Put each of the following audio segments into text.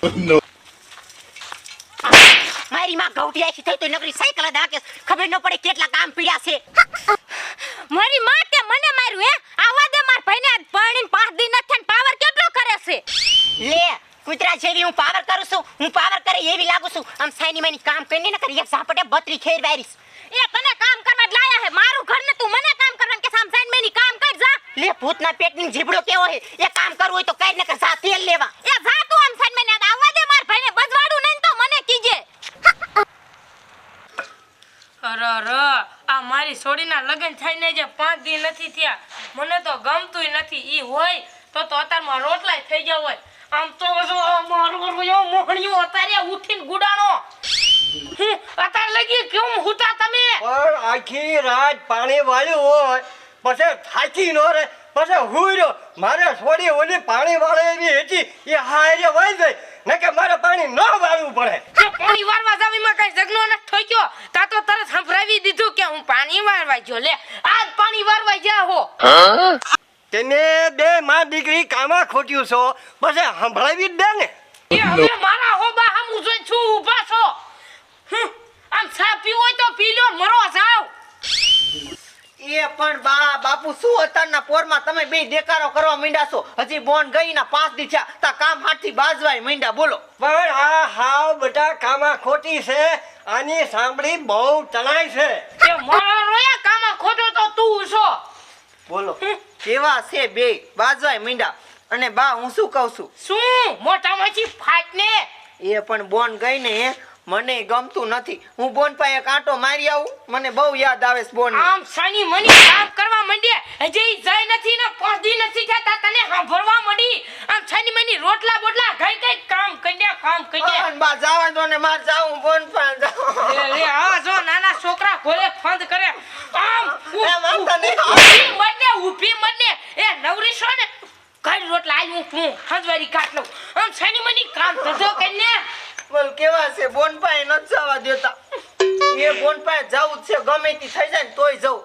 તું no. મારી માં ગૌઠી આખી થઈ તો નકરી સાયકલ જ હાકે ખબર ન પડે કેટલા કામ પીડ્યા છે મારી માં તે મને માર્યું હે આવા દે માર ભાઈને આજ પરણીને પાંચ દી નથી પાવર કેટલો કરે છે લે કુતરા જેવી હું પાવર કરું છું હું પાવર કરે એવી લાગુ છું આમ સાઈની માની કામ કરીને ને કરી એક ઝાપટે બત્રી ખેર વારીશ એ તને કામ કરવા જ લાયા હે મારું ઘર ને તું મને કામ કરવાનું કે સામ સાઈન મેની કામ કર જા લે ભૂતના પેટની જીબડો કેવો હે એ કામ કરવું હોય તો કઈ ને જા તેલ લેવા. એ જા તું આમ સાઈન મને આવવા દે માર ભાઈને બજવાડું નહીં તો મને કીજે. અરે અરે આ મારી છોડીના લગ્ન થઈને જે પાંચ દી નથી થયા. મને તો ગમતુંય નથી ઈ હોય તો તો અત્યારમાં રોટલાય થઈ ગયા હોય. આમ તો જો મારો રોયો મોહણીઓ અત્યારે ઉઠીને ગુડાણો. અતાર અત્યારે લગી કેમ હુતા તમે? પણ આખી રાત પાણી વાળ્યું હોય પછી થાકી નો રે પછી હું રહ્યો. મારે છોડી ઓલી પાણી વાળે એવી હેચી એ હારે વહી જાય. ને કે મારે પાણી ન વાળવું પડે. પાણી વારવા જાવીમાં કઈ જગનો ન ઠોક્યો તા તો તરત સંભળાવી દીધું કે હું પાણી વાળવા ગયો. લે આજ પાણી વાળવા ગયા હો. તેને બે માં દીકરી કામાં ખોટ્યું છો. પછી સંભળાવી દે ને. એ હવે મારા હોબા હમ જોઈ છું ઊભા છો. આમ ચા પીવો હોય તો પી લો મરો જાવ. એ પણ બા બાપુ શું અત્યારના પોરમાં તમે બે દેકારો કરવા માંડ્યા છો? હજી બોન ગઈ ના પાંચ દી થયા. તા કામ હાથથી બાજવાય માંડ્યા. બોલો. પણ આ હાવ બધા કામાં ખોટી છે. આની સાંભળી બહુ તણાય છે. મારા રોયા કામાં ખોટો તો તું છો. બોલો. કેવા છે બે? બાજવાય માંડ્યા. અને બા હું શું કહું છું? શું? મોટામાંથી ફાટ ને એ પણ બોન ગઈ ને હે, મને ગમતું નથી. હું બોન પાસે કાંટો મારી આવું. મને બહુ યાદ આવે છે બોન આમ સાની મની કામ કરવા માંડે. હજી જઈ નથી ને પહોંચી નથી થયા તને સાંભળવા મળી. આમ સાની મની રોટલા બોટલા કઈ કઈ કામ કંડ્યા કામ કંડ્યા બા જાવા દો ને માર જાવું બોન પાસે જાઉં લે આ જો નાના છોકરા ઘોડે ફંદ કરે. આમ એ માનતા નહીં. ઊભી ઊભી એ નવરી છો ને. કઈ રોટલા આઈ હું હું કાટ લઉં. આમ સાની મની કામ ધંધો કરીને બોલ કેવા છે? બોન પાસે નથી જવા દેતા. એ બોનપાએ જવું છે ગમે તે થઈ જાય ને તોય જવું.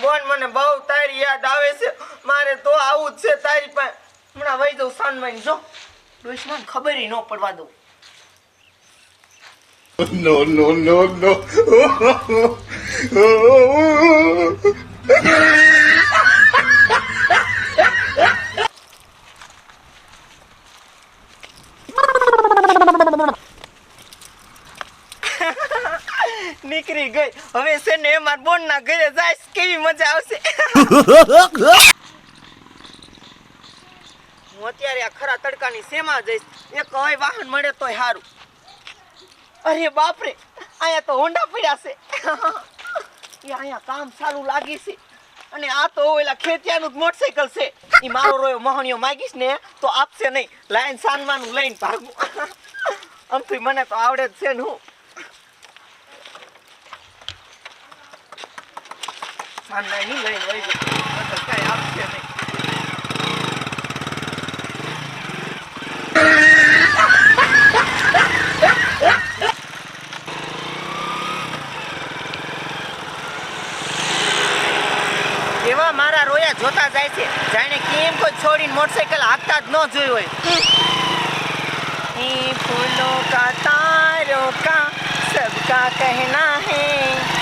બોન મને બહુ તારી યાદ આવે છે. મારે તો આવું જ છે તારી પાસે. હમણાં વહી જવું સાનમાઈ જો. દુશ્મન ખબર ન પડવા દઉં. No, no, no, no. નીકળી ગઈ. હવે છે ને માર બોન ના ઘરે જાય કેવી મજા આવશે? હું અત્યારે આ ખરા તડકાની સેમાં જઈશ? એક હવે વાહન મળે તોય સારું અરે બાપરે અહીંયા તો હોંડા પડ્યા છે. એ અહીંયા કામ સારું લાગી છે. અને આ તો ઓલા ખેતિયાનું જ મોટરસાઇકલ છે. એ મારો રોયો મહણિયો માગીશ ને તો આપશે નહીં. લાઈન સાનવાનું લઈને ભાગું. આમથી મને તો આવડે જ છે ને હું. પાછા નહીં લઈને વહી ગયો. કાંઈ આપશે નહીં. એવા મારા રોયા જોતા જાય છે, જાણે કેમ કોઈ છોડીને મોટરસાયકલ હાંકતા જ ન જોયું હોય. ફૂલો કા તારો કા, સબકા કહેના હૈ.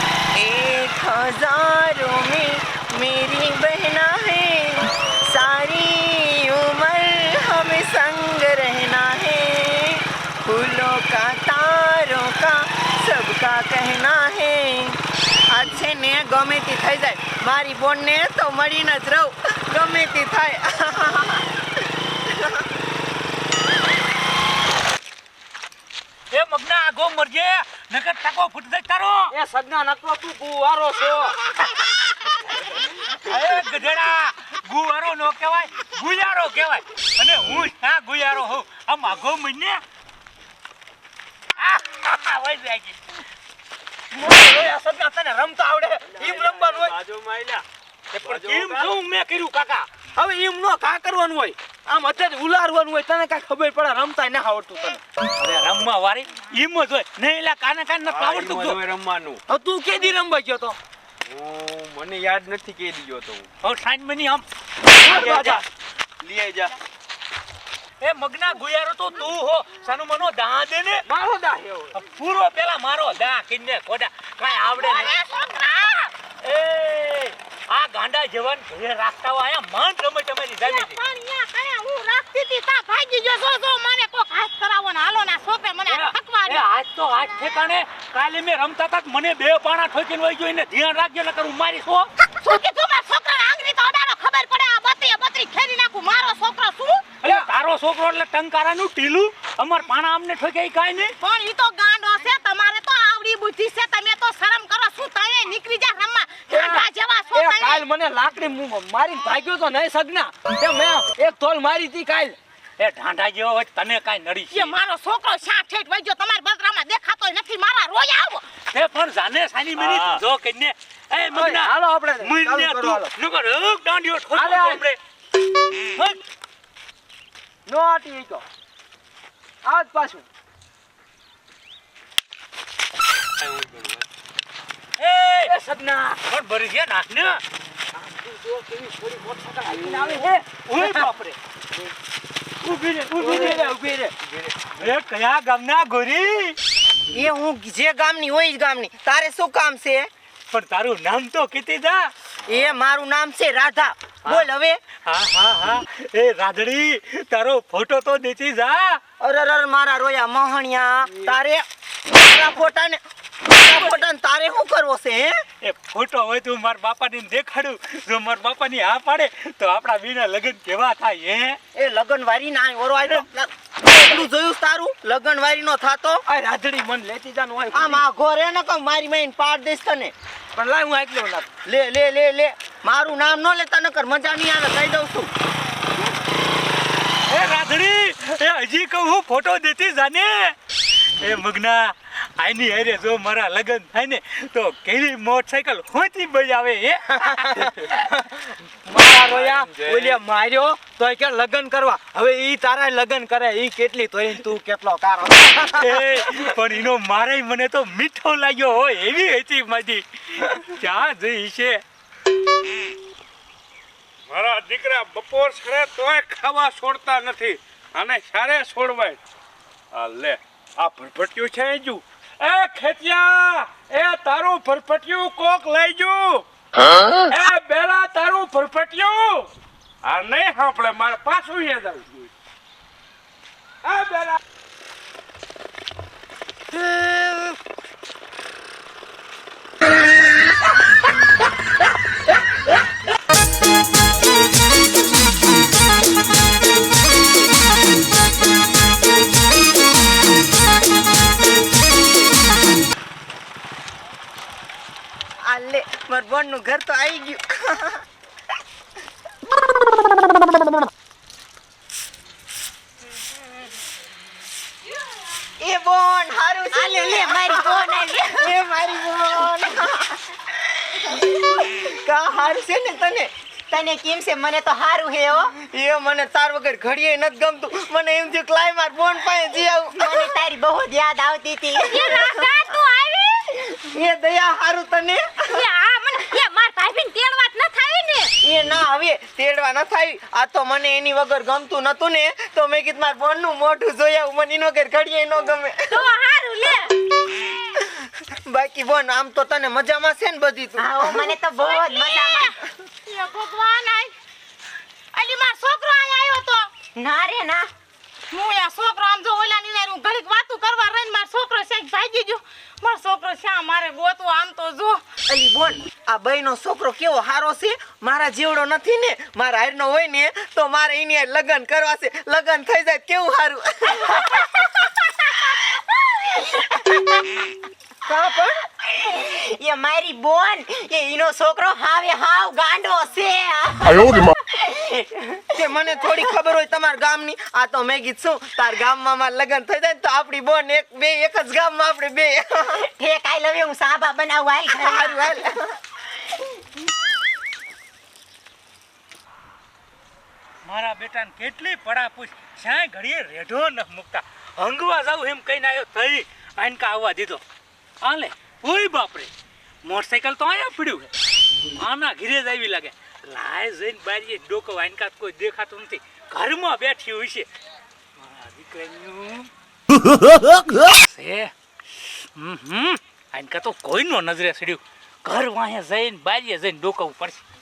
ને ગમે તે થઈ જાય મારી બોનને તો મળીને જ રહું ગમે તે થાય એ મગના આગો મરજે નકર ટકો ફૂટ જાય તારો એ સગના નકરો તું ગુવારો છો અરે ગધેડા ગુવારો નો કહેવાય ગુયારો કહેવાય અને હું આ ગુયારો હોઉં આમ આગો મને વઈ જાય રમતા આવડે એમ રમવાનું હોય પણ કેમ શું મેં કર્યું કાકા હવે એમ નો કા કરવાનું હોય આમ અત્યારે ઉલારવાનું હોય તને કાંઈ ખબર પડે રમતા ના આવડતું તને અરે રમવા ઈમ જ હોય નહીં એલા કાને કાન નથી આવડતું તો રમવાનું હવે તું કેદી રમવા ગયો તો મને યાદ નથી કે દીયો તો હવે સાઈન મની આમ જા. લઈ જા એ મગના ગુયારો તો તું હો. સાનું મનો દા દે ને? મારો દા હે પૂરો પેલા મારો દા કિન્ને કોડા કાઈ આવડે નહીં. એ આ ગાંડા જવાન ઘરે રાખતા હોય અહીંયા માંડ રમે તમે લીધા ને પણ અહીંયા કયા હું રાખતી હતી તા ભાગી ગયો. જો જો મને કોક હાથ કરાવો ને હાલો ના સોપે મને એ દે. આજ તો આજ ઠેકાણે. કાલે મેં રમતા તક મને બે પાણા ઠોકીને વઈ ગયો એને ધ્યાન રાખજો નકર હું મારી સો શું કીધું મારા છોકરાને આંગળી તો અડાડો ખબર પડે આ બત્રીએ બત્રી ખેરી નાખું મારો છોકરો શું અરે તારો છોકરો એટલે ટંકારાનું ટીલું અમાર પાણા અમને ઠોક્યા ઈ કાંઈ નહીં. પણ ઈ તો ગાંડો છે તમારે તો આવડી બુદ્ધિ છે તમે તો શરમ કરો શું તમે નીકળી જા રમવા. ગાંડા જેવા છો એ કાલ મને લાકડી મુ- મારીને ભાગ્યો તો નહીં સગના. તે મેં એક તોલ મારી હતી કાલ. એ ઢાંઢા જેવો હોય તને કાંઈ નડી એ મારો છોકરો શાક ઠેઠ વઈ તમારા બદરામાં દેખાતો નથી મારા રોજ આવો. પણ જાને સાની મિનિટ જો કઈને એ મગના હાલો આપણે મુઈને તું. નકર હક દાંડિયો ઠોકો હાલે, હાલે. આપણે હક. નો આટી ગયો આજ પાછું. એ સદના. પણ ભરી ગયા નાખ ને આવે હે ઓય બાપરે ઊભી રે ઊભી રે ઊભી રે. એ કયા ગામના ગોરી? એ હું જે ગામની હોય જ ગામની. તારે શું કામ છે? પણ તારું નામ તો કીધી એ મારું નામ છે રાધા. બોલ હવે. હા હા હા. એ રાધડી તારો ફોટો તો દેતી જા. અરે અરે મારા રોયા મોહણિયા તારે મારા ફોટાને તારે શું કરવો છે એ ફોટો હોય તો મારા બાપાને દેખાડું. જો મારા બાપાની હા પાડે તો આપણા બીના લગ્ન કેવા થાય હે? એ લગન વારી ના ઓરો એટલું જોયું તારું? લગન વારી નો થાતો? આ રાધડી મન લેતી જાનું હોય. આમ આ ઘરે ન કહું મારી માઈને પાડ દેસ તને. પણ લાય હું આટલો ના લે લે લે લે. મારું નામ ન લેતા નકર મજા નહીં આવે, કહી દઉં છું. એ રાધડી એ હજી કહું હું ફોટો દેતી જાને? એ મગના, આની હારે જો મારા લગ્ન થાય ને, તો કેવી મોટરસાયકલ હોતી આવે, હે? મારા રોયા ઓલે માર્યો તો કે લગન કરવા. હવે ઈ તારા લગન કરે, ઈ કેટલી તોય તું કેટલો કારો. એ, પણ એનો મારે મને તો મીઠો લાગ્યો હોય, એવી હતી માજી ક્યાં જઈ છે મારા દીકરા બપોર સરે તોય ખાવા છોડતા નથી. અને સારે છોડવાય. આ લે આ ભરભટિયું છે જુ એ ખેતિયા એ તારું ભરભટિયું કોક લઈ જુ એ બેલા તારું ભરભટિયું આ નહીં સાંભળે મારે પાછું યાદ આવી ગયું એ બેલા. મારા નું ઘર તો આવી ગયું. એ બોન હારું છે લે લે મારી બોન એ મારી બોન. કા હારું છે ને તને? તને કેમ છે? મને તો હારું હે હો. એ મને તાર વગર ઘડીએ નથી ગમતું. મને એમ થયું ક્લાય માર બોન પાસે જી આવું. મને તારી બહુ જ યાદ આવતી હતી. એ રાધા તું આવી? એ દયા હારું તને એ આ મને એ માર ભાભીને તેડવાત ન થાય ને આવે તેડવા ન થાય. આ તો મને એની વગર ગમતું નતું ને તો મેં કીધું માર બોનનું મોઢું જોઈ આવું મને એનો ઘેર ઘડીએ ન ગમે. તો હારું લે. બાકી બોન આમ તો તને મજામાં છે ને બધી તું. હા મને તો બહુ જ મજામાં એ ભગવાન આય. અલી માર છોકરો આય આવ્યો તો. ના રે ના. હું આ છોકરો આમ જો ઓલા ની હું ઘડીક વાતું કરવા રહીને માર છોકરો શેક ભાગી ગયો. માર છોકરો શા મારે ગોતવો? આમ તો જો. અલી બોન આ બહેનો છોકરો કેવો હારો છે? મારા જીવડો નથી ને? મારા હારનો હોય ને તો મારે એની હારે લગ્ન કરવા છે. લગ્ન થઈ જાય કેવું કા પણ? એ મારી બોન એ ઈનો છોકરો હાવે હાવ ગાંડો છે. 哎 કે મને થોડી ખબર હોય તમારા ગામની. આ તો મેં કીધું શું તાર ગામમાં મારા લગ્ન થઈ જાય તો આપણી બોન એક બે એક જ ગામમાં આપણે બે. ઠેક આઈ લવ હું સાબા બનાવું હાલ સારું હાલ. મારા બેટાને કેટલી પડાપૂછ જ્યાં ઘડીએ રેઢો ન મૂકતા. હંગવા જાવ એમ કહીને આવ્યો થઈ આનકા આવવા દીધો. હાલે ઓય બાપરે. મોટરસાઇકલ તો અહીંયા ફીડ્યું આના ઘીરે જ આવી લાગે. લાય જઈને બારીએ ડોકો વાનકા કોઈ દેખાતું નથી. ઘરમાં બેઠી હોય છે. મારા દીકરાનું. છે. આનકા તો કોઈનો નજરે સડ્યું ઘર વાહે જઈને બારીએ જઈને ડોકવું પડશે.